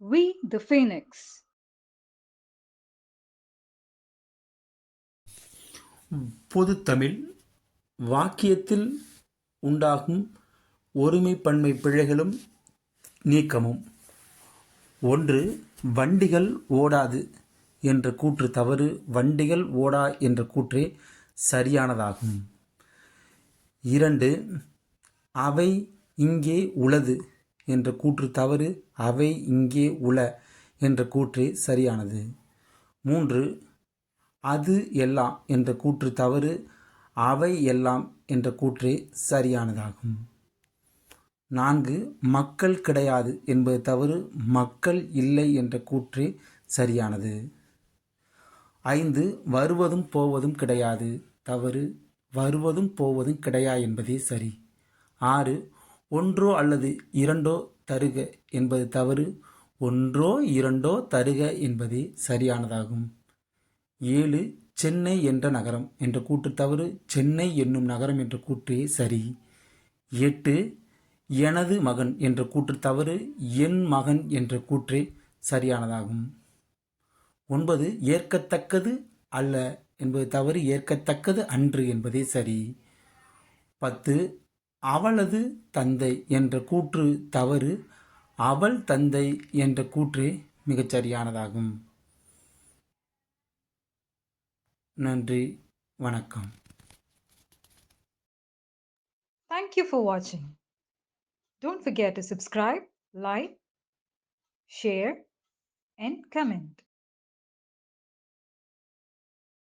We the Phoenix. பொதுத்தமிழ் வாக்கியத்தில் உண்டாகும் ஒருமைப்பன்மை பிழைகளும் நீக்கமும் ஒன்று வண்டிகள் ஓடாது என்ற கூற்று தவறு வண்டிகள் ஓடா என்ற கூற்றே சரியானதாகும் இரண்டு அவை இங்கே உளது என்ற கூற்று தவறு அவை இங்கே உள என்ற கூற்றே சரியானது. மூன்று அது எல்லாம் என்ற கூற்று தவறு அவை எல்லாம் என்ற கூற்றே சரியானதாகும். நான்கு மக்கள் கிடையாது என்பது தவறு மக்கள் இல்லை என்ற கூற்றே சரியானது. ஐந்து வருவதும் போவதும் கிடையாது தவறு வருவதும் போவதும் கிடையா என்பதே சரி. ஆறு ஒன்றோ அல்லது இரண்டோ தருக என்பது தவறு ஒன்றோ இரண்டோ தருக என்பதே சரியானதாகும். ஏழு சென்னை என்ற நகரம் என்ற கூற்று தவறு சென்னை என்னும் நகரம் என்ற கூற்றே சரி. எட்டு எனது மகன் என்ற கூற்று தவறு என் மகன் என்ற கூற்றே சரியானதாகும். ஒன்பது ஏற்கத்தக்கது அல்ல என்பது தவறு ஏற்கத்தக்கது அன்று என்பதே சரி. பத்து அவளது தந்தை என்ற கூற்று தவறு அவள் தந்தை என்ற கூற்றே மிகச்சரியானதாகும் நன்றி வணக்கம் Thank you for watching. Don't forget to subscribe, like, share, and comment.